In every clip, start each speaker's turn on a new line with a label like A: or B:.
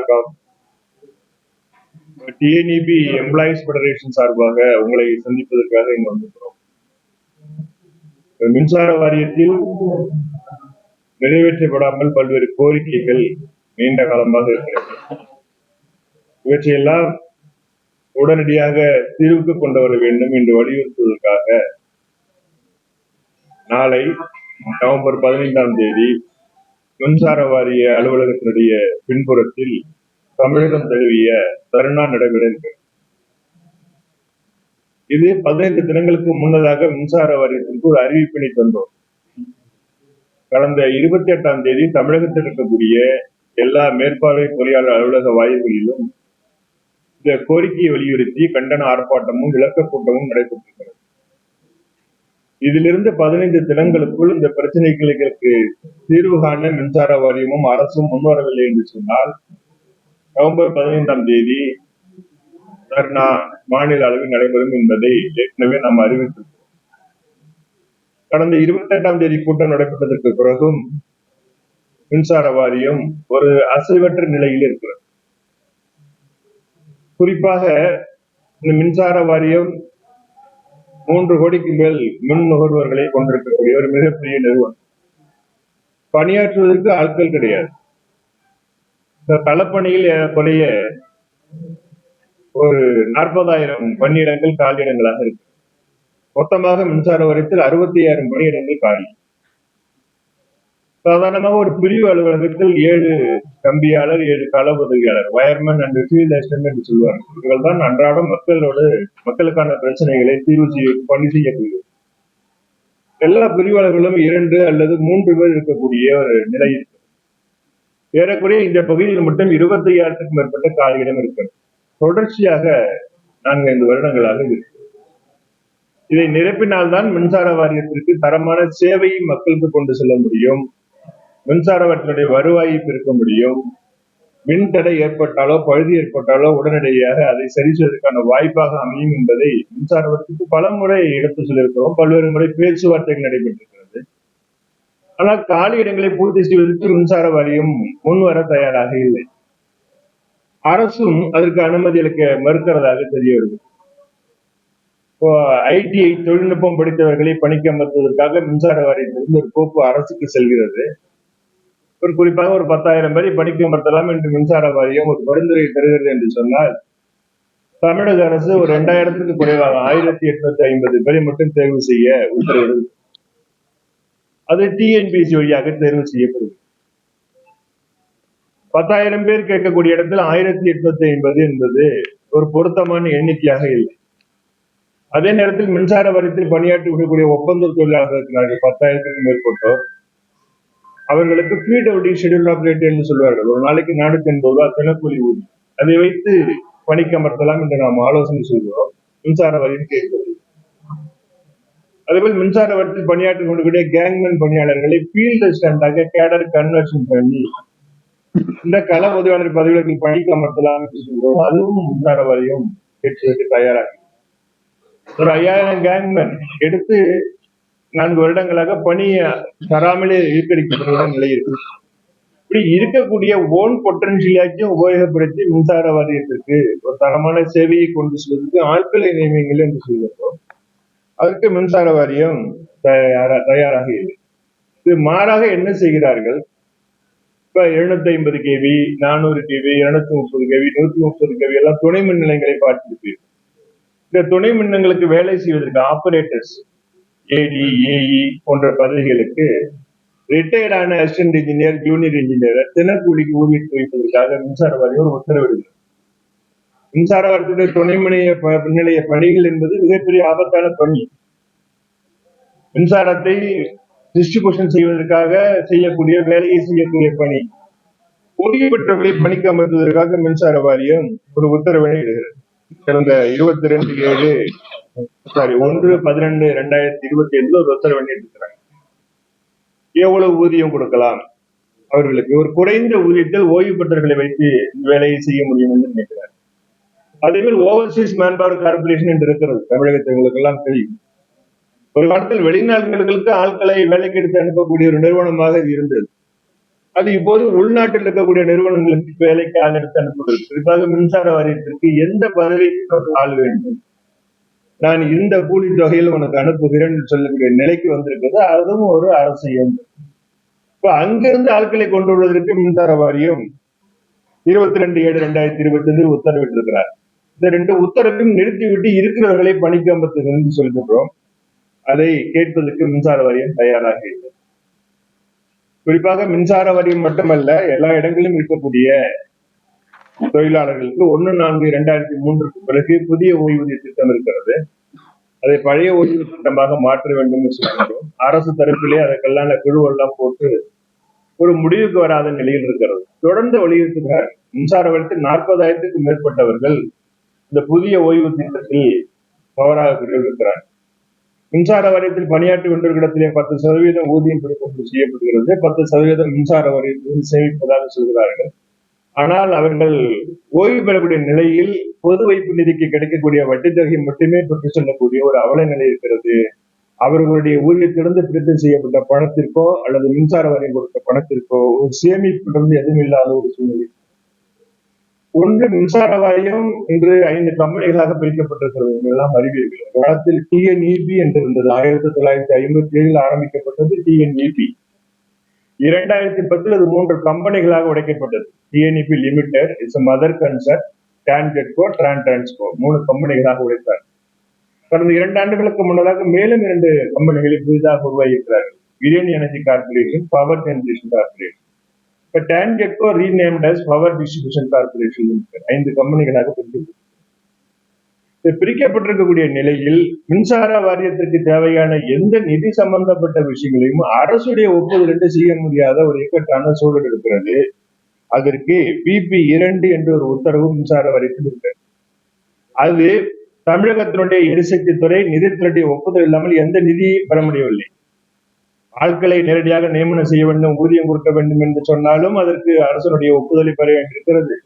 A: வணக்கம் TNEB employees federation சார்பாக உங்களை சந்திப்பதற்காக இங்க வந்திருக்கிறோம் மின்சார வாரியத்தில் நிறைவேற்றப்படாமல் பல்வேறு கோரிக்கைகள் நீண்ட காலமாக இருக்கிறது இவற்றையெல்லாம் உடனடியாக தீர்வுக்கு கொண்டு வர வேண்டும் என்று வலியுறுத்துவதற்காக நாளை நவம்பர் பதினைந்தாம் தேதி மின்சார வாரிய அலுவலகத்தினுடைய பின்புறத்தில் தமிழகம் தழுவிய தருணா நடைபெற இது பதினைந்து தினங்களுக்கு முன்னதாக மின்சார வாரியத்திற்கு ஒரு அறிவிப்பினை தந்தோம் கடந்த இருபத்தி எட்டாம் தேதி தமிழகத்தில் இருக்கக்கூடிய எல்லா மேற்பார்வை பொறியாளர் அலுவலக வாயில்களிலும் இந்த கோரிக்கையை வலியுறுத்தி கண்டன ஆர்ப்பாட்டமும் விளக்க கூட்டமும் நடைபெற்றிருக்கிறது இதிலிருந்து பதினைந்து தினங்களுக்குள் இந்த பிரச்சனைகளுக்கு தீர்வு காண மின்சார வாரியமும் அரசும் முன்வரவில்லை என்று சொன்னால் நவம்பர் பதினைந்தாம் தேதி தர்ணா மாநில அளவில் நடைபெறும் என்பதை ஏற்கனவே நாம் அறிவித்திருக்கிறோம் கடந்த இருபத்தி எட்டாம் தேதி கூட்டம் நடைபெற்றதற்கு பிறகும் மின்சார வாரியம் ஒரு அசைவற்ற நிலையில் இருக்கிறது குறிப்பாக இந்த மின்சார வாரியம் மூன்று கோடிக்கு மேல் மின் நுகர்வோர்களை கொண்டிருக்கக்கூடிய ஒரு மிகப்பெரிய நிறுவனம் பணியாற்றுவதற்கு ஆட்கள் கிடையாது இந்த களப்பணியில் ஏறக்குறைய ஒரு நாற்பதாயிரம் பணியிடங்கள் காலியிடங்களாக இருக்கு மொத்தமாக மின்சார வரித்தில் அறுபத்தி ஆயிரம் பணியிடங்கள் காலி சாதாரணமாக ஒரு பிரிவு அலுவலகத்தில் ஏழு கம்பியாளர் ஏழு கள உதவியாளர் வயர்மேன் அண்ட் ஃபீல்ட் அசிஸ்டன்ட் என்று சொல்லுவார் இவர்கள் தான் அன்றாடம் மக்களோடு மக்களுக்கான பிரச்சனைகளை தீர்வு செய்ய பணி செய்யக்கூடிய எல்லா பிரிவாளர்களும் இரண்டு அல்லது மூன்று பேர் இருக்கக்கூடிய ஒரு நிலை இருக்கு ஏறக்குறைய இந்த பகுதியில் மட்டும் இருபத்தி ஐயாயிரத்துக்கும் மேற்பட்ட காலியிடம் இருக்கிறது தொடர்ச்சியாக நான்கு ஐந்து வருடங்களாக இருக்கு இதை நிரப்பினால்தான் மின்சார வாரியத்திற்கு தரமான சேவையை மக்களுக்கு கொண்டு செல்ல முடியும் மின்சார வாட்டினுடைய வருவாயை பெருக்க முடியும் மின் தடை ஏற்பட்டாலோ பழுதி ஏற்பட்டாலோ உடனடியாக அதை சரி செய்வதற்கான வாய்ப்பாக அமையும் என்பதை மின்சார வட்டத்துக்கு பல முறை எடுத்து சொல்லியிருக்கிறோம் பல்வேறு முறை பேச்சுவார்த்தைகள் நடைபெற்றிருக்கிறது ஆனால் காலி இடங்களை பூர்த்தி செய்வதற்கு மின்சார வாரியம் முன்வர தயாராக இல்லை அரசும் அதற்கு அனுமதி அளிக்க மறுக்கிறதாக தெரிய வருது இப்போ ஐடிஐ தொழில்நுட்பம் படித்தவர்களை பணிக்கு அமர்த்துவதற்காக மின்சார வாரியத்திலிருந்து ஒரு கோப்பு அரசுக்கு செல்கிறது ஒரு குறிப்பாக ஒரு பத்தாயிரம் பேரை படிக்கும் படுத்தலாம் என்று மின்சார வாரியம் ஒரு பரிந்துரை தருகிறது என்று சொன்னால் தமிழக அரசு ஒரு இரண்டாயிரத்துக்கு குறைவாக ஆயிரத்தி எட்நூத்தி ஐம்பது பேரை மட்டும் தேர்வு செய்ய உத்தரவிடுது அது டிஎன்பிசி வழியாக தேர்வு செய்யப்படும் பத்தாயிரம் பேர் கேட்கக்கூடிய இடத்தில் ஆயிரத்தி எட்நூத்தி ஐம்பது என்பது ஒரு பொருத்தமான எண்ணிக்கையாக இல்லை அதே நேரத்தில் மின்சார வரித்தில் பணியாற்றி விடக்கூடிய ஒப்பந்த தொழிலாளர்கள் இருக்கிறார்கள் பத்தாயிரத்துக்கும் மேற்பட்டோர் அவர்களுக்கு feed out schedule of rate என்று சொல்வார்கள் ஒரு நாளைக்கு நானூத்தி எண்பது ரூபாய் தினக்கூலி ஊதி அதை வைத்து பணிக்கு அமர்த்தலாம் என்று நாம் ஆலோசனை செய்கிறோம் மின்சார வரியின் கேட்பது அதேபோல் மின்சார வரத்தில் பணியாற்றிக் கொண்டிருக்கிற கேங்மேன் பணியாளர்களை ஃபீல்டு அசிஸ்டண்டாக கேடர் கன்வர்ஷன் பண்ணி இந்த கள உதவியாளர் பதவிகளுக்கு பணிக்கு அமர்த்தலாம் என்று சொல்கிறோம் அதுவும் மின்சார வரியும் கேட்டு தயாராகி ஒரு ஐயாயிரம் கேங்மேன் எடுத்து நான்கு வருடங்களாக பணியை தராமலே இருக்கிற நிலை இருக்கு இப்படி இருக்கக்கூடிய ஓன் பொட்டன்ஷியலாச்சும் உபயோகப்படுத்தி மின்சார வாரியத்திற்கு ஒரு தரமான சேவையை கொண்டு செல்வதற்கு ஆட்களை நியமிங்கள் என்று சொல்கிறோம் அதற்கு மின்சார வாரியம் தயாராக இல்லை இது மாறாக என்ன செய்கிறார்கள் இப்ப எழுநூத்தி ஐம்பது கேவி நானூறு கேவி இருநூத்தி முப்பது கேவி நூத்தி முப்பது கேவி எல்லாம் துணை மின் நிலையங்களை பார்த்துருப்பீர்கள் இந்த துணை மின்னங்களுக்கு வேலை செய்வதற்கு operators AD AE e e போன்ற பதவிகளுக்கு ரிட்டையர்டான அசிஸ்டன்ட் இன்ஜினியர் ஜூனியர் இன்ஜினியர் தினக்கூலிக்கு ஊதியத்து வைப்பதற்காக மின்சார வாரியம் உத்தரவிடுகிறது மின்சார வாரத்துடைய துணை முனைய நிலைய பணிகள் என்பது மிகப்பெரிய ஆபத்தான பணி மின்சாரத்தை டிஸ்ட்ரிபியூஷன் செய்வதற்காக செய்யக்கூடிய வேலையை செய்யக்கூடிய பணி ஊதிய பெற்றவர்களை பணிக்கு அமர்த்துவதற்காக மின்சார வாரியம் ஒரு உத்தரவினை இடுகிறது கடந்த இருபத்தி ரெண்டு ஏழு சாரி ஒன்று பதினெண்டு ரெண்டாயிரத்தி இருபத்தி ஏழுல ஒரு உத்தரவு பண்ணிட்டு எவ்வளவு ஊதியம் கொடுக்கலாம் அவர்களுக்கு ஒரு குறைந்த ஊதியத்தில் ஓய்வு பெற்றவர்களை வைத்து வேலையை செய்ய முடியும் என்று நினைக்கிறார் மாதிரி ஓவர்சீஸ் மேன்பவர் கார்பரேஷன் என்று இருக்கிறது தமிழகத்தை உங்களுக்கு எல்லாம் தெரியும் ஒரு காலத்தில் வெளிநாடுகளுக்கு ஆட்களை வேலைக்கு எடுத்து அனுப்பக்கூடிய ஒரு நிறுவனமாக இது இருந்தது அது இப்போது உள்நாட்டில் இருக்கக்கூடிய நிறுவனங்களுக்கு வேலைக்கு ஆள் எடுத்து அனுப்புகிறது குறிப்பாக மின்சார வாரியத்திற்கு எந்த பதவிக்கு ஆள் வேண்டும் நான் இந்த கூலி தொகையில் உனக்கு அனுப்புகிறேன் சொல்லக்கூடிய நிலைக்கு வந்திருக்கிறது அதுவும் ஒரு அரசு இயந்திரம் இப்ப அங்கிருந்து ஆட்களை கொண்டு வருவதற்கு மின்சார வாரியம் இருபத்தி ரெண்டு ஏழு ரெண்டாயிரத்தி இருபத்தி ஐந்து உத்தரவிட்டிருக்கிறார் இந்த ரெண்டு உத்தரவையும் நிறுத்திவிட்டு இருக்கிறவர்களை பணிக்கம்பத்தில் இருந்து சொல்கிறோம் அதை கேட்பதற்கு மின்சார வாரியம் தயாராக இல்லை குறிப்பாக மின்சார வரி மட்டுமல்ல எல்லா இடங்களிலும் இருக்கக்கூடிய தொழிலாளர்களுக்கு ஒன்று நான்கு இரண்டாயிரத்தி மூன்றுக்கு பிறகு புதிய ஓய்வூதிய திட்டம் இருக்கிறது அதை பழைய ஓய்வு திட்டமாக மாற்ற வேண்டும் என்று சொல்லுகிறோம் அரசு தரப்பிலே அதற்கெல்லாம் குழுவெல்லாம் போட்டு ஒரு முடிவுக்கு வராத நிலையில் இருக்கிறது தொடர்ந்து வலியுறுத்துகிறார் மின்சார வரித்து நாற்பதாயிரத்துக்கும் மேற்பட்டவர்கள் இந்த புதிய ஓய்வு திட்டத்தில் தவறாக இருக்கிறார் மின்சார வாரியத்தில் பணியாற்றி கொண்டிருக்கிற இடத்திலே பத்து சதவீதம் ஊதியம் கொடுக்கப்பட்டு செய்யப்படுகிறது பத்து சதவீதம் மின்சார வாரியத்தில் சேமிப்பதாக சொல்கிறார்கள் ஆனால் அவர்கள் ஓய்வு பெறக்கூடிய நிலையில் பொது வைப்பு நிதிக்கு கிடைக்கக்கூடிய வட்டி தொகை மட்டுமே பெற்றுச் செல்லக்கூடிய ஒரு அவலை நிலை இருக்கிறது அவர்களுடைய ஊதியத்திலிருந்து பிரித்து செய்யப்பட்ட பணத்திற்கோ அல்லது மின்சார வாரியம் கொடுத்த பணத்திற்கோ ஒரு சேமிப்பு எதுவும் இல்லாத ஒரு சூழ்நிலை ஒன்று மின்சார வாரியம் என்று ஐந்து கம்பெனிகளாக பிரிக்கப்பட்டிருக்கிறது எல்லாம் அறிவியல் காலத்தில் டிஎன்இபி e என்று இருந்தது ஆயிரத்தி தொள்ளாயிரத்தி ஐம்பத்தி ஏழில் ஆரம்பிக்கப்பட்டது டிஎன்இபி e இரண்டாயிரத்தி பத்தில் அது மூன்று கம்பெனிகளாக உடைக்கப்பட்டது TNEB limited it's mother concern TANGEDCO டிரான் டிரான்ஸ்கோ மூணு கம்பெனிகளாக உடைத்தார் கடந்த இரண்டு ஆண்டுகளுக்கு முன்னதாக மேலும் இரண்டு கம்பெனிகளை புதிதாக உருவாகியிருக்கிறார்கள் யுரேனிய energy corporation power generation corporation இப்போ கெட்கோ renamed as power distribution corporation limited ஐந்து கம்பெனிகளாக பிரிக்கப்பட்டிருக்கு இது பிரிக்கப்பட்டிருக்கக்கூடிய நிலையில் மின்சார வாரியத்திற்கு தேவையான எந்த நிதி சம்பந்தப்பட்ட விஷயங்களையும் அரசுடைய ஒப்புதலுக்கு செய்ய முடியாத ஒரு இக்கட்டான சூழல் இருக்கிறது அதற்கு பிபி இரண்டு என்ற ஒரு உத்தரவு மின்சார வாரியத்தில் இருக்கிறது அது தமிழகத்தினுடைய எரிசக்தி துறை நிதித்துறையுடைய ஒப்புதல் இல்லாமல் எந்த நிதியை பெற முடியவில்லை ஆட்களை நேரடியாக நியமனம் செய்ய வேண்டும் ஊதியம் கொடுக்க வேண்டும் என்று சொன்னாலும் அதற்கு அரசனுடைய ஒப்புதலை பெற வேண்டியிருக்கிறது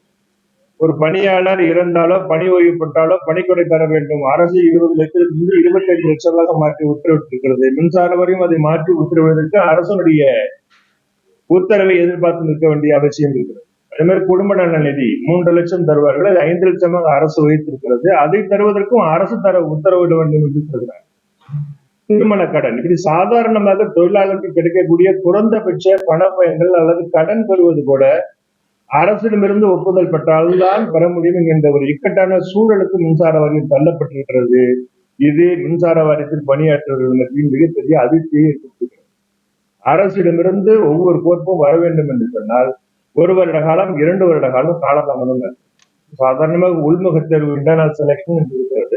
A: ஒரு பணியாளர் இறந்தாலோ பணி ஓய்வு பெற்றாலோ பணிக்கொடை தர வேண்டும் அரசு இருபது லட்சத்திலிருந்து இருபத்தி ஐந்து லட்சமாக மாற்றி உத்தரவிட்டிருக்கிறது மின்சார வரையும் அதை மாற்றி உத்தரவிடுவதற்கு அரசனுடைய உத்தரவை எதிர்பார்த்து நிற்க வேண்டிய அவசியம் இருக்கிறது அதே மாதிரி குடும்ப நல நிதி மூன்று லட்சம் தருவார்கள் அது ஐந்து லட்சமாக அரசு வைத்திருக்கிறது அதை தருவதற்கும் அரசு தர உத்தரவிட வேண்டும் என்று சொல்கிறார் திருமண கடன் இது சாதாரணமாக தொழிலாளருக்கு கிடைக்கக்கூடிய குறைந்தபட்ச பணப்பயன்கள் அல்லது கடன் பெறுவது கூட அரசிடமிருந்து ஒப்புதல் பெற்றால்தான் பெற முடியும் என்கின்ற ஒரு இக்கட்டான சூழலுக்கு மின்சார வாரியம் தள்ளப்பட்டிருக்கிறது இது மின்சார வாரியத்தில் பணியாற்றுவர்களுக்கு மிகப்பெரிய அதிர்ச்சியை ஏற்படுத்துகிறது அரசிடமிருந்து ஒவ்வொரு கோர்ப்பும் வர வேண்டும் என்று சொன்னால் ஒரு வருட காலம் இரண்டு வருட காலம் காலதாமதம் சாதாரணமாக உள்முகத் தேர்வு இன்டர்னல் செலக்ஷன் என்று இருக்கிறது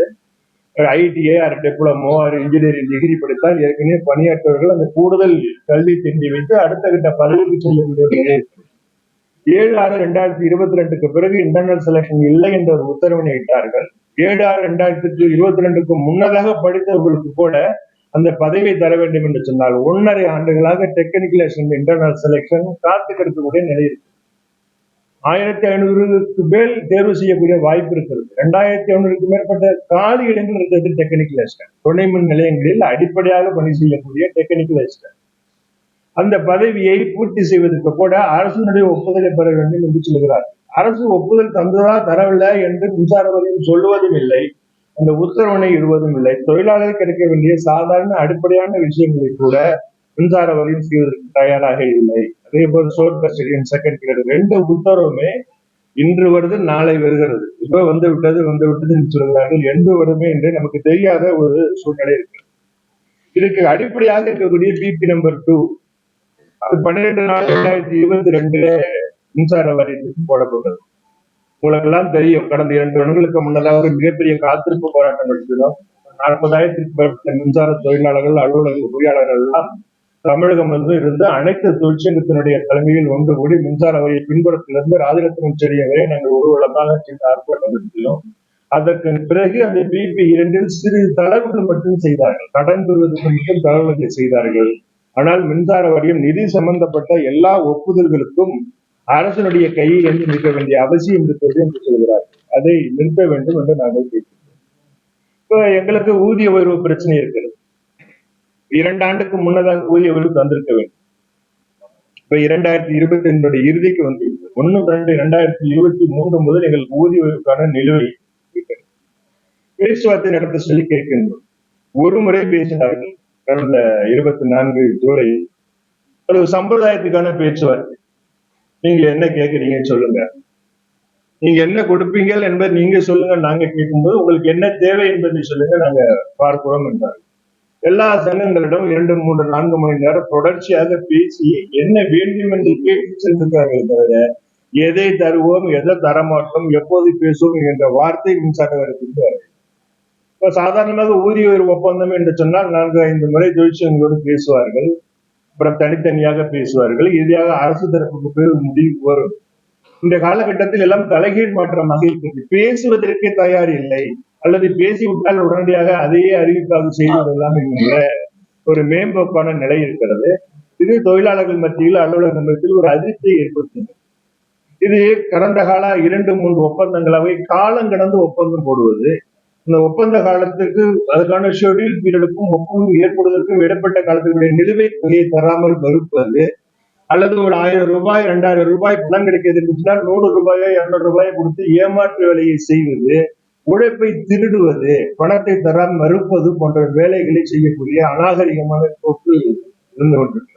A: ITI or diploma or engineering degree படித்தால் ஏற்கனவே பணியாற்றவர்கள் அந்த கூடுதல் கல்வி திண்டி வைத்து அடுத்த கட்ட பதவிக்கு செல்ல செல்லக்கூடிய ஏழு ஆறு ரெண்டாயிரத்தி இருபத்தி ரெண்டுக்கு பிறகு இன்டர்னல் செலக்ஷன் இல்லை என்ற ஒரு உத்தரவினை இட்டார்கள் ஏழு ஆறு ரெண்டாயிரத்தி இருபத்தி ரெண்டுக்கு முன்னதாக படித்தவர்களுக்கு கூட அந்த பதவியை தர வேண்டும் என்று சொன்னால் ஒன்றரை ஆண்டுகளாக டெக்னிக்கல் இன்டர்னல் செலெக்ஷன் காத்து கிடக்கக்கூடிய நிலை இருக்கு ஆயிரத்தி ஐநூறுக்கு மேல் தேர்வு செய்யக்கூடிய வாய்ப்பு இருக்கிறது ரெண்டாயிரத்தி ஐநூறுக்கு மேற்பட்ட காலி இடங்கள் இருக்கிறது டெக்னிக்கல் அசிஸ்டன்ட் துணை மின் நிலையங்களில் அடிப்படையாக பணி செய்யக்கூடிய டெக்னிக்கல் அசிஸ்டன்ட் அந்த பதவியை பூர்த்தி செய்வதற்கு கூட அரசினுடைய ஒப்புதலை பெற வேண்டும் என்று சொல்கிறார் அரசு ஒப்புதல் தந்ததா தரவில்லை என்று மின்சார வாரியம் சொல்லுவதும் இல்லை அந்த உத்தரவினை இடுவதும் இல்லை தொழிலாளர் கிடைக்க வேண்டிய சாதாரண அடிப்படையான விஷயங்களை கூட மின்சார வரியும் செய்வதற்கு தயாராக இல்லை அதே போல் சோட் கஸ்டடியன் செகண்ட் கிரேட் ரெண்டு உத்தரவுமே இன்று வருது நாளை வருகிறது இப்போ வந்து விட்டது வந்து விட்டதுன்னு சொல்கிறார்கள் என்று வருமே என்று நமக்கு தெரியாத ஒரு சூழ்நிலை இருக்கு இதுக்கு அடிப்படையாக இருக்கக்கூடிய பிபி நம்பர் டூ அது பன்னிரெண்டு நாள் ரெண்டாயிரத்தி இருபத்தி ரெண்டுல மின்சார வரி போடப்பட்டது உங்களுக்கெல்லாம் தெரியும் கடந்த இரண்டு வருடங்களுக்கு முன்னதாக ஒரு மிகப்பெரிய காத்திருப்பு போராட்டம் நடத்தினோம் நாற்பதாயிரத்திற்கு மேற்பட்ட மின்சார தொழிலாளர்கள் அலுவலக பொறியாளர்கள் எல்லாம் தமிழகம் இருந்து அனைத்து தொழிற்சங்கத்தினுடைய தலைமையில் ஒன்று கூடி மின்சார வரி பின்புறத்திலிருந்து ராஜரத்னம் செடிய வரை நாங்கள் ஊர்வலமாக ஆர்ப்பாட்டம் அதற்கு பிறகு அந்த பிபி இரண்டில் சிறு தளர்வுகள் மட்டும் செய்தார்கள் கடன் பெறுவது குறித்தும் தளர்வுகள் செய்தார்கள் ஆனால் மின்சார வாரியம் நிதி சம்பந்தப்பட்ட எல்லா ஒப்புதல்களுக்கும் அரசனுடைய கையில் என்று நிற்க வேண்டிய அவசியம் இருக்கிறது என்று சொல்கிறார் அதை நிறுத்த வேண்டும் என்று நாங்கள் கேட்கிறோம் இப்ப எங்களுக்கு ஊதிய உயர்வு பிரச்சனை இருக்கிறது இரண்டு ஆண்டுக்கு முன்னதாக ஊதிய உயர்வு தந்திருக்க வேண்டும் இப்ப இரண்டாயிரத்தி இருபத்தி ரெண்டு இறுதிக்கு வந்து ஒன்னு ரெண்டு இரண்டாயிரத்தி இருபத்தி மூன்று முதல் எங்களுக்கு ஊதிய உயர்வுக்கான நிலுவை பேச்சுவார்த்தை நடத்த சொல்லி கேட்கின்றோம் ஒரு முறை பேசினார்கள் கடந்த இருபத்தி நான்கு ஜூலை ஒரு சம்பிரதாயத்துக்கான பேச்சுவார்த்தை நீங்க என்ன கேட்குறீங்கன்னு சொல்லுங்க நீங்க என்ன கொடுப்பீங்க என்பதை நீங்க சொல்லுங்க நாங்க கேட்கும்போது உங்களுக்கு என்ன தேவை என்பதை சொல்லுங்க நாங்க பார்க்கிறோம் என்றார்கள் எல்லா சங்கங்களிடம் இரண்டு மூன்று நான்கு மணி நேரம் தொடர்ச்சியாக பேசி என்ன வேண்டும் என்று கேட்டு சென்றிருக்கார்கள் தவிர எதை தருவோம் எதை தரமாட்டோம் எப்போது பேசுவோம் என்ற வார்த்தை மின்சார வருகின்றார்கள் இப்போ சாதாரணமாக ஊதிய ஒரு ஒப்பந்தம் என்று சொன்னால் நான்கு ஐந்து முறை தொழிற்சங்கங்களோடு பேசுவார்கள் அப்புறம் தனித்தனியாக பேசுவார்கள் இறுதியாக அரசு தரப்புக்கு பேர் முடிவு வரும் இந்த காலகட்டத்தில் எல்லாம் தலைகீழ் மாற்றமாக இருக்கிறது பேசுவதற்கே தயார் இல்லை அல்லது பேசிவிட்டால் உடனடியாக அதையே அறிவிப்பாக செய்வது எல்லாம் ஒரு மேம்போக்கான நிலை இருக்கிறது இது தொழிலாளர்கள் மத்தியில் அலுவலக மத்தியில் ஒரு அதிர்ச்சியை ஏற்படுத்துகிறது இது கடந்த கால இரண்டு மூன்று ஒப்பந்தங்களாக காலம் கடந்து ஒப்பந்தம் போடுவது இந்த ஒப்பந்த காலத்திற்கு அதுக்கான ஷெடியூல் பீரியடுக்கும் ஒப்பந்தம் ஏற்படுவதற்கும் இடப்பட்ட காலத்தினுடைய நிலுவை தொகையை தராமல் மறுப்பது அல்லது ஒரு ஆயிரம் ரூபாய் ரெண்டாயிரம் ரூபாய் பணம் கிடைக்கிறது நூறு ரூபாயோ இரநூறு ரூபாயோ கொடுத்து ஏமாற்று வேலையை செய்வது உழைப்பை திருடுவது பணத்தை தர மறுப்பது போன்ற வேலைகளை செய்யக்கூடிய அநாகரிகமான போக்கு இருந்து கொண்டிருக்கிறார்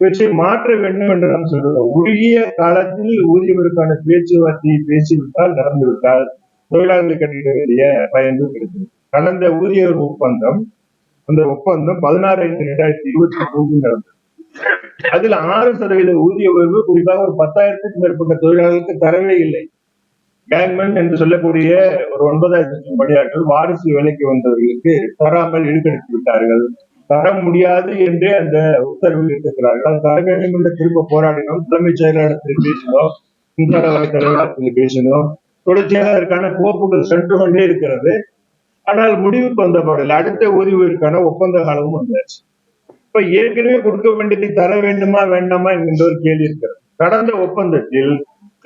A: இவற்றை மாற்ற வேண்டும் என்று நாம் சொல்லுவோம் உருகிய காலத்தில் ஊதியவருக்கான பேச்சுவார்த்தையை பேசிவிட்டால் நடந்துவிட்டால் தொழிலாளர்களுக்கு கட்டிட வேண்டிய பயன்கள் கிடைக்கும் கடந்த ஊதியர் ஒப்பந்தம் அந்த ஒப்பந்தம் பதினாறு ஐந்து ரெண்டாயிரத்தி இருபத்தி மூன்று நடந்தது அதில் ஆறு சதவீத ஊதிய உயர்வு குறிப்பாக ஒரு பத்தாயிரத்துக்கும் மேற்பட்ட தொழிலாளர்களுக்கு தரவே இல்லை கேங்மென் என்று சொல்லக்கூடிய ஒரு ஒன்பதாயிரத்தி லட்சம் பணியாளர்கள் வாரிசு வேலைக்கு வந்தவர்களுக்கு தராமல் இழுக்கடித்து விட்டார்கள் தர முடியாது என்று அந்த உத்தரவில் இருக்கிறார்கள் தர வேண்டும் என்று திரும்ப போராடினோம் தலைமைச் செயலாளர் பேசினோம் மின்சார வலைத்தலைவர் பேசினோம் தொடர்ச்சியாக அதற்கான கோப்புகள் சென்று கொண்டே இருக்கிறது ஆனால் முடிவுக்கு வந்த பாடல அடுத்த ஓய்வுக்கான ஒப்பந்த காலமும் வந்தாச்சு இப்ப ஏற்கனவே கொடுக்க வேண்டியதை தர வேண்டுமா வேண்டாமா என்கின்ற ஒரு கேள்வி இருக்கிறது கடந்த ஒப்பந்தத்தில்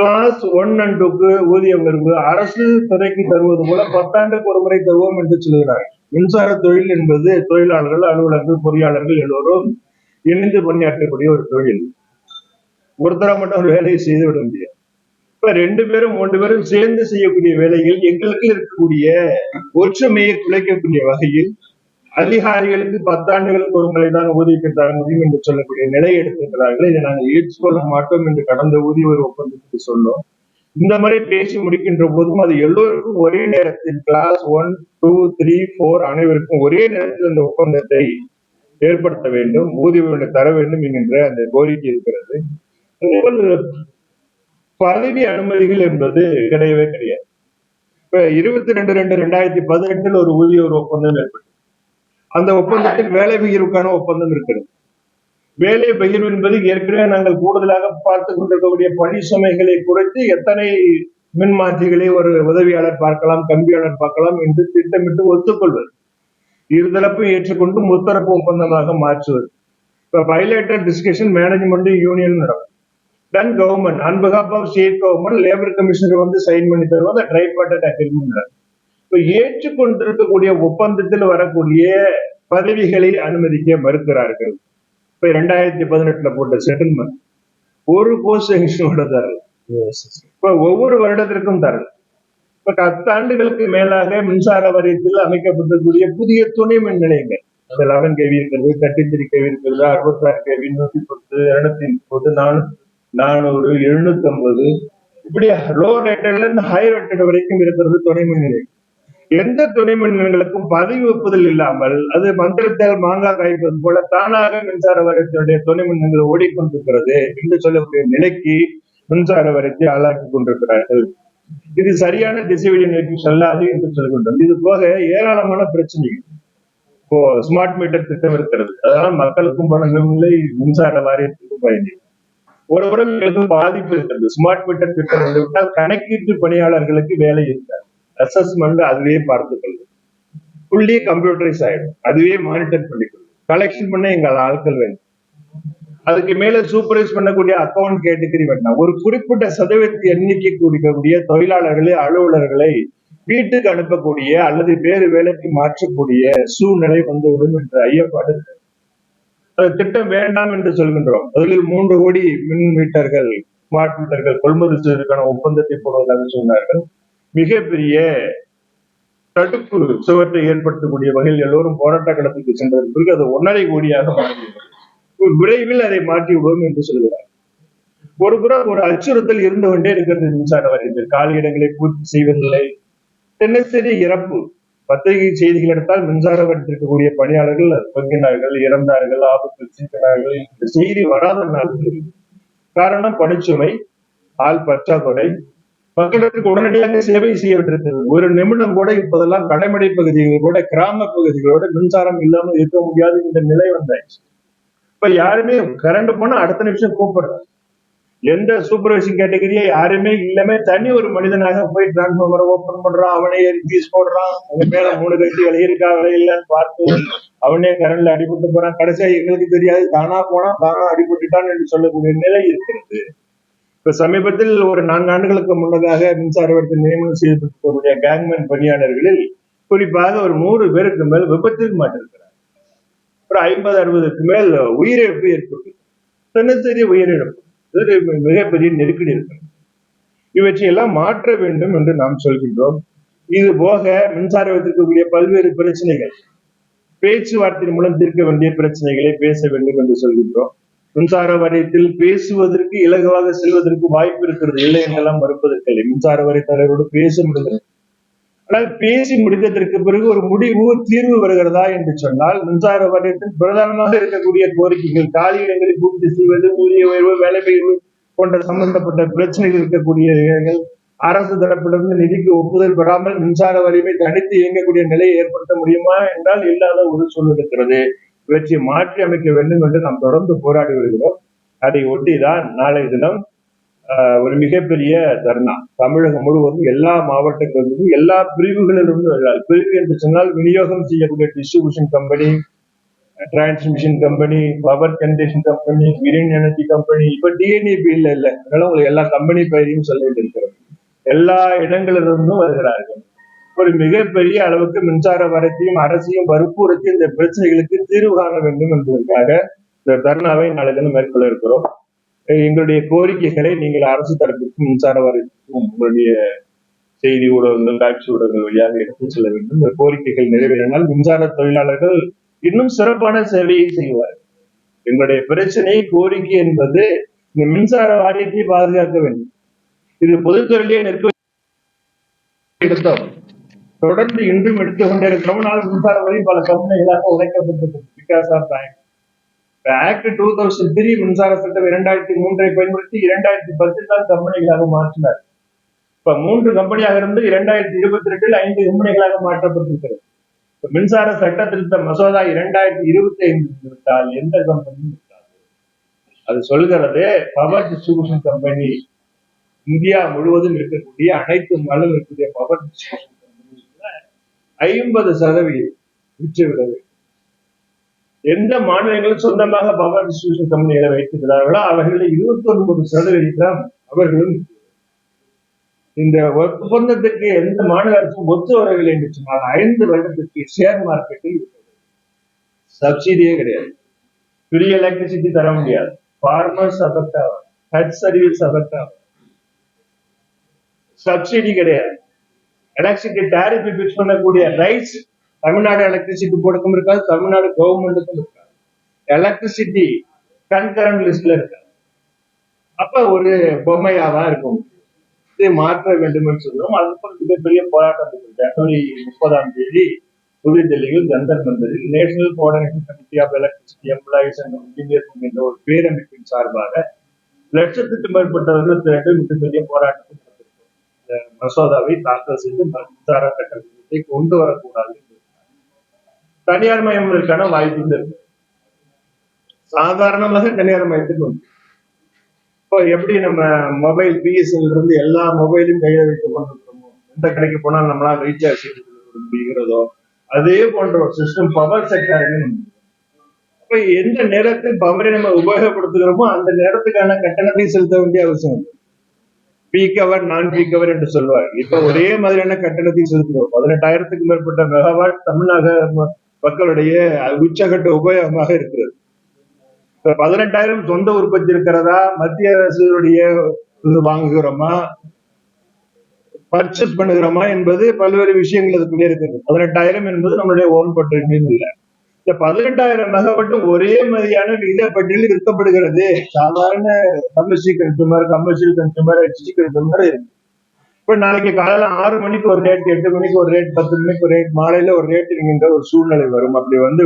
A: கிளாஸ் ஒன் அண்ட் டூக்கு ஊதியம் விரும்பு அரசு துறைக்கு தருவது போல பத்தாண்டுக்கு ஒரு முறை தருவோம் என்று சொல்கிறார் மின்சார தொழில் என்பது தொழிலாளர்கள் அலுவலர்கள் பொறியாளர்கள் எல்லோரும் இணைந்து பணியாற்றக்கூடிய ஒரு தொழில் ஒருத்தர மட்டும் ஒரு வேலையை செய்து விட முடியாது இப்ப ரெண்டு பேரும் மூன்று பேரும் சேர்ந்து செய்யக்கூடிய வேலைகள் எங்களுக்கு இருக்கக்கூடிய ஒற்றுமையை குலைக்கக்கூடிய வகையில் அதிகாரிகளுக்கு பத்தாண்டுகளுக்கு ஒரு முறைதான் ஊதியத்திற்காக முடியும் என்று சொல்லக்கூடிய நிலை எடுத்திருக்கிறார்கள் இதை நாங்கள் ஏற்றுக்கொள்ள மாட்டோம் என்று கடந்த ஊதிய ஒரு ஒப்பந்தத்துக்கு சொல்லும் இந்த மாதிரி பேசி முடிக்கின்ற போதும் அது எல்லோருக்கும் ஒரே நேரத்தில் class one two three four அனைவருக்கும் ஒரே நேரத்தில் அந்த ஒப்பந்தத்தை ஏற்படுத்த வேண்டும் ஊதிய தர வேண்டும் என்கின்ற அந்த கோரிக்கை இருக்கிறது பதவி அனுமதிகள் என்பது கிடையவே கிடையாது இப்ப இருபத்தி ரெண்டு ரெண்டு ரெண்டாயிரத்தி பதினெட்டில் ஒரு ஊதிய ஒரு ஒப்பந்தம் ஏற்பட்டது அந்த ஒப்பந்தத்தில் வேலை பகிர்வுக்கான ஒப்பந்தம் இருக்கிறது வேலை பகிர்வு என்பது ஏற்கனவே நாங்கள் கூடுதலாக பார்த்துக் கொண்டிருக்கக்கூடிய பணி சுமைகளை குறைத்து எத்தனை மின்மாற்றிகளை ஒரு உதவியாளர் பார்க்கலாம் கம்பியாளர் பார்க்கலாம் என்று திட்டமிட்டு ஒத்துக்கொள்வது இருதரப்பும் ஏற்றுக்கொண்டு முத்தரப்பு ஒப்பந்தமாக மாற்றுவது இப்போ பைலேட்டர் டிஸ்கஷன் மேனேஜ்மெண்ட் யூனியன் நடக்கும் தென் கவர்மெண்ட் அன்பகாப் of state government labour commissioner வந்து சைன் பண்ணி தருவோம் அந்த ட்ரைபார்ட் அக்ரிமெண்ட் நடக்கும் இப்ப ஏற்றுக்கொண்டிருக்கக்கூடிய ஒப்பந்தத்தில் வரக்கூடிய பதவிகளை அனுமதிக்க மறுக்கிறார்கள் இப்ப ரெண்டாயிரத்தி பதினெட்டுல போட்ட செட்டில்மெண்ட் ஒரு போஸ்ட் தரல இப்ப ஒவ்வொரு வருடத்திற்கும் தரல இப்ப பத்தாண்டுகளுக்கு மேலாக மின்சார வாரியத்தில் அமைக்கப்பட்டிருக்கக்கூடிய புதிய துணை மின் நிலையங்கள் அந்த லெவன் கேவி இருக்கிறது த்ரீ கேவி இருக்கிறது ஆறு கேவி நூத்தி பத்து இருநூத்தி முப்பது நானூத்தி நானூறு எழுநூத்தி ஐம்பது இப்படி லோ ரேட்டட்ல இருந்து ஹை ரேட்டட் வரைக்கும் இருக்கிறது துணை மின் நிலையம் எந்த துணை மின்னங்களுக்கும் பதவி வைப்பதில் இல்லாமல் அது மந்திரத்தால் மாங்காய் காய்ப்பது போல தானாக மின்சார வாரியத்தினுடைய துணை மின்னங்கள் ஓடிக்கொண்டிருக்கிறது என்று சொல்லக்கூடிய நிலைக்கு மின்சார வாரியத்தை ஆளாக்கி கொண்டிருக்கிறார்கள் இது சரியான திசைவெளி நோக்கி செல்லாது என்று சொல்கின்றோம் இது போக ஏராளமான பிரச்சனைகள் இப்போ ஸ்மார்ட் மீட்டர் திட்டம் இருக்கிறது அதனால மக்களுக்கும் பலனும் இல்லை மின்சார வாரியத்துக்கும் பயணி ஒரு புறம் பாதிப்பு இருக்கிறது ஸ்மார்ட் மீட்டர் திட்டம் வந்துவிட்டால் கணக்கீட்டு பணியாளர்களுக்கு வேலை இருக்காது அசஸ்மெண்ட் அதுவே பார்த்துக்கொள்ளும் புள்ளி கம்ப்யூட்டரைஸ் ஆயிடும் அதுவே மானிட்டர் பண்ணிக்கொள்ளும் கலெக்ஷன் பண்ண எங்கள் ஆட்கள் வேண்டும் அதுக்கு மேல சூப்பர்வைஸ் பண்ணக்கூடிய அக்கௌண்ட் கேட்டகரி வேண்டாம் ஒரு குறிப்பிட்ட சதவீதத்தை எண்ணிக்கை கூடிய தொழிலாளர்களை அலுவலர்களை வீட்டுக்கு அனுப்பக்கூடிய அல்லது வேறு வேலைக்கு மாற்றக்கூடிய சூழ்நிலை வந்துவிடும் என்ற ஐயப்பாடு அது திட்டம் வேண்டாம் என்று சொல்கின்றோம் அதில் மூன்று கோடி மின் மீட்டர்கள் ஸ்மார்ட் மீட்டர்கள் கொள்முதல் செய்வதற்கான ஒப்பந்தத்தை போடுவதாக சொன்னார்கள் மிகப்பெரிய தடுப்பு சுவற்றை ஏற்படுத்தக்கூடிய வகையில் எல்லோரும் போராட்ட களத்துக்கு சென்றதன் பிறகு அது ஒன்றரை கோடியாக மாறியது விரைவில் அதை மாற்றி விடுவோம் என்று சொல்கிறார் ஒரு புறம் ஒரு அச்சுறுத்தல் இருந்து கொண்டே இருக்கிறது மின்சார வாரியத்தில் இடங்களை பூர்த்தி செய்வதில்லை தினசரி இறப்பு பத்திரிகை செய்திகள் எடுத்தால் மின்சார இருக்கக்கூடிய பணியாளர்கள் பங்கினார்கள் இறந்தார்கள் ஆபத்தில் சிக்கினார்கள் இந்த செய்தி வராத நாள் காரணம் பணிச்சுமை ஆள் பற்றாக்குறை மக்களுக்கு உடனடியாக சேவை செய்ய ஒரு நிமிடம் கூட இப்போதெல்லாம் கடைமடை கூட கிராம பகுதிகளோட மின்சாரம் இல்லாமல் இருக்க முடியாது இந்த நிலை வந்தாச்சு இப்ப யாருமே கரண்ட் போனா அடுத்த நிமிஷம் கூப்பிடுறாங்க எந்த சூப்பர்வைசிங் கேட்டகரியா யாருமே இல்லமே தனி ஒரு மனிதனாக போய் டிரான்ஸ்ஃபார்மரை ஓப்பன் பண்றான் அவனே பீஸ் போடுறான் அவன் மேல மூணு கட்டி விளையிருக்கா இல்லைன்னு பார்த்து அவனே கரண்ட்ல அடிபட்டு போறான் கடைசியா எங்களுக்கு தெரியாது தானா போனா தானா அடிபட்டுட்டான்னு சொல்லக்கூடிய நிலை இருக்கிறது இப்ப சமீபத்தில் ஒரு நான்கு ஆண்டுகளுக்கு முன்னதாக மின்சார வாரியத்தில் நியமனம் செய்யப்பட்டிருக்கக்கூடிய கேங்மேன் பணியாளர்களில் குறிப்பாக ஒரு நூறு பேருக்கு மேல் விபத்தில் மாட்டிருக்கிறார் ஒரு ஐம்பது அறுபதுக்கு மேல் உயிரிழப்பு ஏற்பட்டு தினசரி உயிரிழப்பு இது மிகப்பெரிய நெருக்கடி இருக்கிறது இவற்றையெல்லாம் மாற்ற வேண்டும் என்று நாம் சொல்கின்றோம் இது போக மின்சார வைத்திருக்கக்கூடிய பல்வேறு பிரச்சனைகள் பேச்சுவார்த்தை மூலம் தீர்க்க வேண்டிய பிரச்சனைகளை பேச வேண்டும் என்று சொல்கின்றோம் மின்சார வாரியத்தில் பேசுவதற்கு இலகுவாக செல்வதற்கு வாய்ப்பு இருக்கிறது இல்லை என்றெல்லாம் மறுப்பதற்கில்லை மின்சார தலைவரோடு பேச முடிந்தது ஆனால் பேசி முடிந்ததற்கு பிறகு ஒரு முடிவு தீர்வு வருகிறதா என்று சொன்னால் மின்சார வாரியத்தில் பிரதானமாக இருக்கக்கூடிய கோரிக்கைகள் காலி இடங்களை பூர்த்தி செய்வது ஊதிய உயர்வு வேலை பெயர்வு போன்ற சம்பந்தப்பட்ட பிரச்சனைகள் இருக்கக்கூடிய அரசு தரப்பிலிருந்து நிதிக்கு ஒப்புதல் பெறாமல் மின்சார வரிமை தனித்து இயங்கக்கூடிய நிலையை ஏற்படுத்த முடியுமா என்றால் இல்லாத ஒரு சொல் இருக்கிறது இவற்றை மாற்றி அமைக்க வேண்டும் என்று நாம் தொடர்ந்து போராடி வருகிறோம் அதை ஒட்டிதான் நாளைய தினம் ஒரு மிகப்பெரிய தர்ணா தமிழகம் முழுவதும் எல்லா மாவட்டங்களிலிருந்து எல்லா பிரிவுகளிலிருந்தும் பிரிவு என்று சொன்னால் விநியோகம் செய்யக்கூடிய distribution company transmission company power generation company green energy company இப்போ டிஎன்இபி இல்லை இல்லை அதனால உங்களுக்கு எல்லா கம்பெனி பெயரையும் சொல்லிட்டு இருக்கிறோம் எல்லா இடங்களிலிருந்தும் வருகிறார்கள் ஒரு மிகப்பெரிய அளவுக்கு மின்சார வரத்தையும் அரசையும் வற்புறுத்தி இந்த பிரச்சனைகளுக்கு தீர்வு காண வேண்டும் என்பதற்காக இந்த தர்ணாவை நாளை தினம் மேற்கொள்ள இருக்கிறோம் எங்களுடைய கோரிக்கைகளை நீங்கள் அரசு தரப்பிற்கும் மின்சார வாரியத்திற்கும் உங்களுடைய செய்தி ஊடகங்கள் காட்சி ஊடகங்கள் வழியாக எடுத்து செல்ல வேண்டும் இந்த கோரிக்கைகள் நிறைவேறினால் மின்சார தொழிலாளர்கள் இன்னும் சிறப்பான சேவையை செய்வார் எங்களுடைய பிரச்சனை கோரிக்கை என்பது இந்த மின்சார வாரியத்தை பாதுகாக்க வேண்டும் இது பொதுத்துறையிலேயே நிற்க எடுத்தோம் தொடர்ந்து இன்றும் எடுத்துக் கொண்டிருக்கிறோம் நாள் மின்சார வரி பல கம்பெனிகளாக உழைக்கப்பட்டிருக்கிறது because of act two thousand three மின்சார சட்டம் இரண்டாயிரத்தி மூன்றை பயன்படுத்தி இரண்டாயிரத்தி பத்தில் தான் கம்பெனிகளாக மாற்றினார் இப்ப மூன்று கம்பெனியாக இருந்து இரண்டாயிரத்தி இருபத்தி ரெண்டில் ஐந்து கம்பெனிகளாக மாற்றப்பட்டிருக்கிறது மின்சார சட்ட திருத்த மசோதா இரண்டாயிரத்தி இருபத்தி ஐந்து இருந்தால் எந்த கம்பெனியும் இருக்காது அது சொல்கிறது பவர் டிஸ்ட்ரிபியூஷன் கம்பெனி இந்தியா முழுவதும் இருக்கக்கூடிய அனைத்து மலும் இருக்கக்கூடிய பவர் டிஸ்ட்ரிபியூஷன் ஐம்பது சதவீதம் விற்றுவிட வேண்டும் எந்த மாநிலங்களும் சொந்தமாக பவர் டிஸ்ட்ரிபியூஷன் கம்பெனிகளை வைத்திருக்கிறார்களோ அவர்களில் இருபத்தி ஒன்பது சதவீதம் அவர்களும் இந்த ஒப்பந்தத்துக்கு எந்த மாநில அரசும் ஒத்து வரவில்லை என்று சொன்னால் ஐந்து வருடத்துக்கு ஷேர் மார்க்கெட்டில் சப்சிடியே கிடையாது ஃப்ரீ எலக்ட்ரிசிட்டி தர முடியாது ஃபார்மர்ஸ் அஃபெக்ட் ஆகும் ஹெல்த் சர்வீஸ் அஃபெக்ட் ஆகும் சப்சிடி கிடையாது எலக்ட்ரிசிட்டி டேரிஃப் பிக்ஸ் பண்ணக்கூடிய ரைட்ஸ் தமிழ்நாடு எலக்ட்ரிசிட்டி போர்டுக்கும் இருக்காது தமிழ்நாடு கவர்மெண்ட்டுக்கும் இருக்காது எலக்ட்ரிசிட்டி கன்கரண்ட் லிஸ்ட்ல இருக்காது அப்ப ஒரு பொம்மையா தான் இருக்கும் இதை மாற்ற வேண்டும் என்று சொல்லுவோம் அதுக்கப்புறம் மிகப்பெரிய போராட்டத்துக்கு ஜனவரி முப்பதாம் தேதி புதுதில்லியில் ஜந்தர் மந்திரில் national coordination committee of electricity employees and engineer என்ற ஒரு பேரமைப்பின் சார்பாக லட்சத்துக்கு மேற்பட்டவர்கள் திரட்டு மிகப்பெரிய போராட்டத்தில் இந்த மசோதாவை தாக்கல் செய்து மின்சார கட்டணத்தை கொண்டு வரக்கூடாது தனியார் மயங்களுக்கான வாய்ப்பு இருக்கு சாதாரணமாக தனியார் மயத்துக்கு வந்து இப்போ எப்படி நம்ம மொபைல் பிஎஸ்எல் இருந்து எல்லா மொபைலும் கையில வைத்துக் கொண்டிருக்கிறோமோ எந்த கடைக்கு போனாலும் நம்மளால ரீசார்ஜ் முடிகிறதோ அதே போன்ற ஒரு சிஸ்டம் பவர் செக்டாரிலும் அப்ப எந்த நேரத்தில் பவரை நம்ம உபயோகப்படுத்துகிறோமோ அந்த நேரத்துக்கான கட்டணத்தை செலுத்த வேண்டிய அவசியம் பீக் அவர் நான் பீக் அவர் என்று சொல்வார் இப்ப ஒரே மாதிரியான கட்டணத்தை செலுத்துவோம் பதினெட்டாயிரத்துக்கு மேற்பட்ட மெகாவாட் தமிழ்நாடு மக்களுடைய உச்சகட்ட உபயோகமாக இருக்கிறது இப்ப பதினெட்டாயிரம் சொந்த உற்பத்தி இருக்கிறதா மத்திய அரசுடைய வாங்குகிறோமா பர்ச்சேஸ் பண்ணுகிறோமா என்பது பல்வேறு விஷயங்கள் அதுக்குள்ளே இருக்கிறது பதினெட்டாயிரம் என்பது நம்மளுடைய ஓன் பட்டு இல்லை இந்த பதினெட்டாயிரம் மட்டும் ஒரே மாதிரியான விகித பட்டியலில் விற்கப்படுகிறது சாதாரண commercial consumer commercial consumer HT consumer இருக்கு இப்ப நாளைக்கு காலையில ஆறு மணிக்கு ஒரு ரேட் எட்டு மணிக்கு ஒரு ரேட் பத்து மணிக்கு ஒரு ரேட் மாலையில ஒரு ரேட் என்கின்ற ஒரு சூழ்நிலை வரும் அப்படி வந்து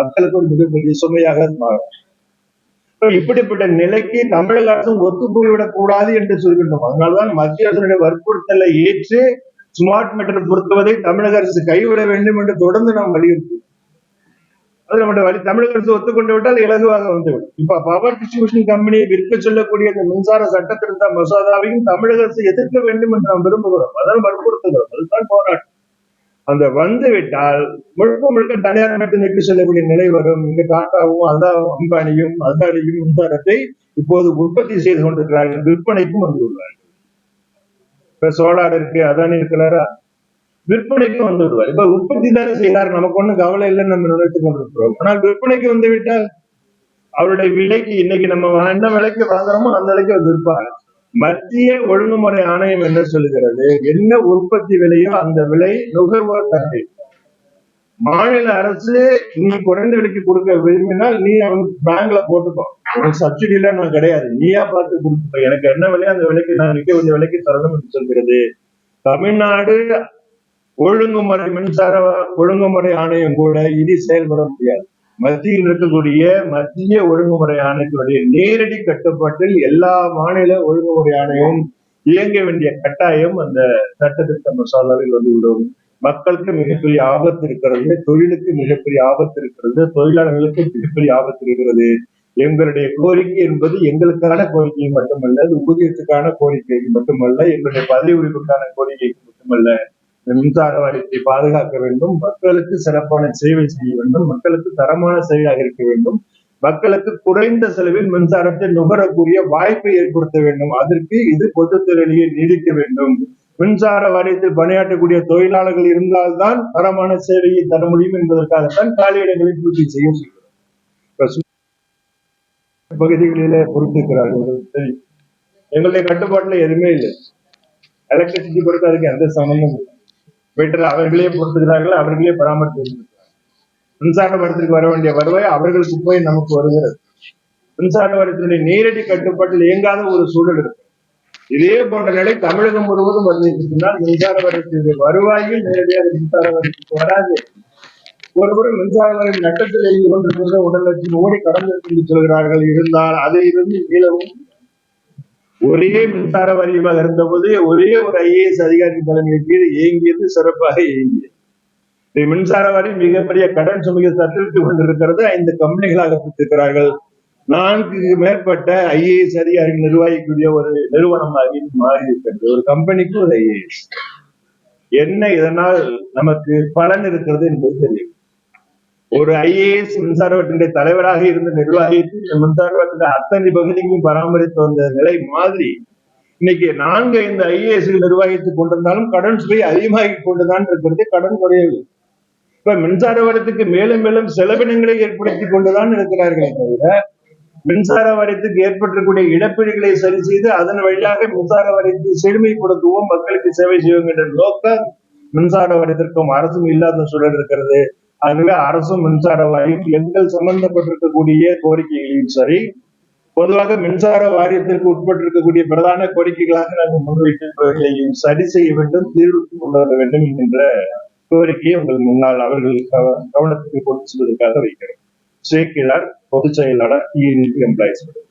A: மக்களுக்கு ஒரு மிகப்பெரிய சுமையாக மாறும் இப்படிப்பட்ட நிலைக்கு தமிழக அரசும் ஒத்து போய்விடக் கூடாது என்று சொல்கின்றோம் அதனால்தான் மத்திய அரசுடைய வற்புறுத்தலை ஏற்று ஸ்மார்ட் மீட்டர் பொருத்துவதை தமிழக அரசு கைவிட வேண்டும் என்று தொடர்ந்து நாம் வலியுறுத்தோம் மட்டும் வழி தமிழக அரசு ஒத்துக்கொண்டு விட்டால் இலகுவாக வந்துவிடும் இப்ப பவர் டிஸ்ட்ரிபியூஷன் கம்பெனியை விற்க சொல்லக்கூடிய அந்த மின்சார சட்ட மசோதாவையும் தமிழக அரசு எதிர்க்க வேண்டும் என்று நாம் விரும்புகிறோம் அதான் வற்புறுத்துகிறோம் அதுதான் போராட்டம் அந்த வந்து விட்டால் முழுக்க முழுக்க தனியார் நடத்தி நெற்றி செல்லக்கூடிய நிலை வரும் இந்த டாட்டாவும் அதான் அம்பானியும் அதானியும் மின்சாரத்தை இப்போது உற்பத்தி செய்து கொண்டிருக்கிறார்கள் விற்பனைக்கும் வந்துள்ளார்கள் இப்ப சோலார் இருக்கு அதானி இருக்கிறாரா விற்பனைக்கு வந்து விடுவார் இப்ப உற்பத்தி தானே செய்யறாரு நமக்கு ஒண்ணு கவலை இல்லை நம்ம நினைத்துக் கொண்டிருக்கிறோம் ஆனால் விற்பனைக்கு வந்து விட்டால் அவருடைய விலைக்கு இன்னைக்கு நம்ம என்ன விலைக்கு வாங்குறோமோ அந்த விலைக்கு அவர் விற்பார் மத்திய ஒழுங்குமுறை ஆணையம் என்ன சொல்லுகிறது என்ன உற்பத்தி விலையோ அந்த விலை நுகர்வோர் தகை மாநில அரசு நீ குறைந்த விலைக்கு கொடுக்க விரும்பினால் நீ அவன் பேங்க்ல போட்டுக்கோ அவன் எல்லாம் நான் கிடையாது நீயா பார்த்து கொடுத்துப்ப எனக்கு என்ன விலையோ அந்த விலைக்கு நான் நிற்க வேண்டிய விலைக்கு தரணும் என்று சொல்கிறது தமிழ்நாடு ஒழுங்குமுறை மின்சார ஒழுங்குமுறை ஆணையம் கூட இனி செயல்பட முடியாது மத்தியில் இருக்கக்கூடிய மத்திய ஒழுங்குமுறை ஆணையத்தினுடைய நேரடி கட்டுப்பாட்டில் எல்லா மாநில ஒழுங்குமுறை ஆணையம் இயங்க வேண்டிய கட்டாயம் அந்த சட்டத்திட்ட மசாலாவில் வந்துவிடும் மக்களுக்கு மிகப்பெரிய ஆபத்து இருக்கிறது தொழிலுக்கு மிகப்பெரிய ஆபத்து இருக்கிறது தொழிலாளர்களுக்கு மிகப்பெரிய ஆபத்து இருக்கிறது எங்களுடைய கோரிக்கை என்பது எங்களுக்கான கோரிக்கை மட்டுமல்ல ஊதியத்துக்கான கோரிக்கை மட்டுமல்ல எங்களுடைய பதவி உரிமைக்கான கோரிக்கை மட்டுமல்ல மின்சார வாரியத்தை பாதுகாக்க வேண்டும் மக்களுக்கு சிறப்பான சேவை செய்ய வேண்டும் மக்களுக்கு தரமான சேவையாக இருக்க வேண்டும் மக்களுக்கு குறைந்த செலவில் மின்சாரத்தை நுகரக்கூடிய வாய்ப்பை ஏற்படுத்த வேண்டும் அதற்கு இது பொதுத்திறனியை நீடிக்க வேண்டும் மின்சார வாரியத்தில் பணியாற்றக்கூடிய தொழிலாளர்கள் இருந்தால்தான் தரமான சேவையை தர முடியும் என்பதற்காகத்தான் காலியிடங்களை பூர்த்தி செய்ய பகுதிகளிலே பொறுத்திருக்கிறார்கள் எங்களுடைய கட்டுப்பாட்டுல எதுவுமே இல்லை எலக்ட்ரிசிட்டி பொறுத்த அதுக்கு எந்த சம்பந்தமும் இல்லை வெற்று அவர்களே பொறுத்துகிறார்கள் அவர்களே பராமரித்து மின்சார வரத்திற்கு வர வேண்டிய வருவாய் அவர்களுக்கு போய் நமக்கு வருகிறது மின்சார வரத்தினுடைய நேரடி கட்டுப்பாட்டில் இயங்காத ஒரு சூழல் இருக்கு இதே போன்ற நிலை தமிழகம் முழுவதும் வந்துச்சுனால் மின்சார வரித்துறை வருவாயில் நேரடியாக மின்சார வரித்துக்கு வராது ஒருவரும் மின்சார வரி நட்டத்தில் இயங்கி கொண்டிருக்கிற உடல் லட்சம் ஓடி கடந்து சொல்கிறார்கள் இருந்தால் அதிலிருந்து மீளவும் ஒரே மின்சார வாரியமாக இருந்தபோது ஒரே ஒரு ஐஏஎஸ் அதிகாரி தலைமையின் கீழ் இயங்கியது சிறப்பாக இயங்கியது மின்சார வாரியம் மிகப்பெரிய கடன் சுமையை தத்தெடுத்து கொண்டிருக்கிறது ஐந்து கம்பெனிகளாக இருக்கிறார்கள் நான்கு மேற்பட்ட ஐஏஎஸ் அதிகாரிகள் நிர்வகிக்கக்கூடிய ஒரு நிறுவனமாக மாறி இருக்கிறது ஒரு கம்பெனிக்கு ஒரு ஐஏஎஸ் என்ன இதனால் நமக்கு பலன் இருக்கிறது என்பது தெரியும் ஒரு ஐஏஎஸ் மின்சார வட்டினுடைய தலைவராக இருந்த நிர்வாகித்து இந்த மின்சார வட்டத்தை அத்தனை பகுதிக்கும் பராமரித்து வந்த நிலை மாதிரி இன்னைக்கு நான்கு ஐந்து ஐஏஎஸ் நிர்வகித்துக் கொண்டிருந்தாலும் கடன் சுவை அதிகமாகி கொண்டுதான் இருக்கிறது கடன் குறையவில்லை இப்ப மின்சார வளத்துக்கு மேலும் மேலும் செலவினங்களை ஏற்படுத்தி கொண்டுதான் இருக்கிறார்களே தவிர மின்சார வாரியத்துக்கு ஏற்பட்டிருக்கூடிய இழப்பீடுகளை சரி செய்து அதன் வழியாக மின்சார வரித்து செழுமைப்படுத்துவோம் மக்களுக்கு சேவை செய்வோம் என்ற நோக்க மின்சார வாரியத்திற்கும் அரசும் இல்லாத சூழல் இருக்கிறது ஆகவே அரசும் மின்சார வாரியம் எண்கள் சம்பந்தப்பட்டிருக்கக்கூடிய கோரிக்கைகளையும் சரி பொதுவாக மின்சார வாரியத்திற்கு உட்பட்டிருக்கக்கூடிய பிரதான கோரிக்கைகளாக நாங்கள் முன்வைத்திருப்பவர்களையும் சரி செய்ய வேண்டும் தீர்வு கொண்டு வர வேண்டும் என்கின்ற கோரிக்கையை உங்கள் முன்னால் அவர்கள் கவனத்துக்கு கொண்டு செல்வதற்காக வைக்கிறோம் சேக்கிழார் பொதுச் செயலாளர் இஎன்டி e எம்ப்ளாயிஸ்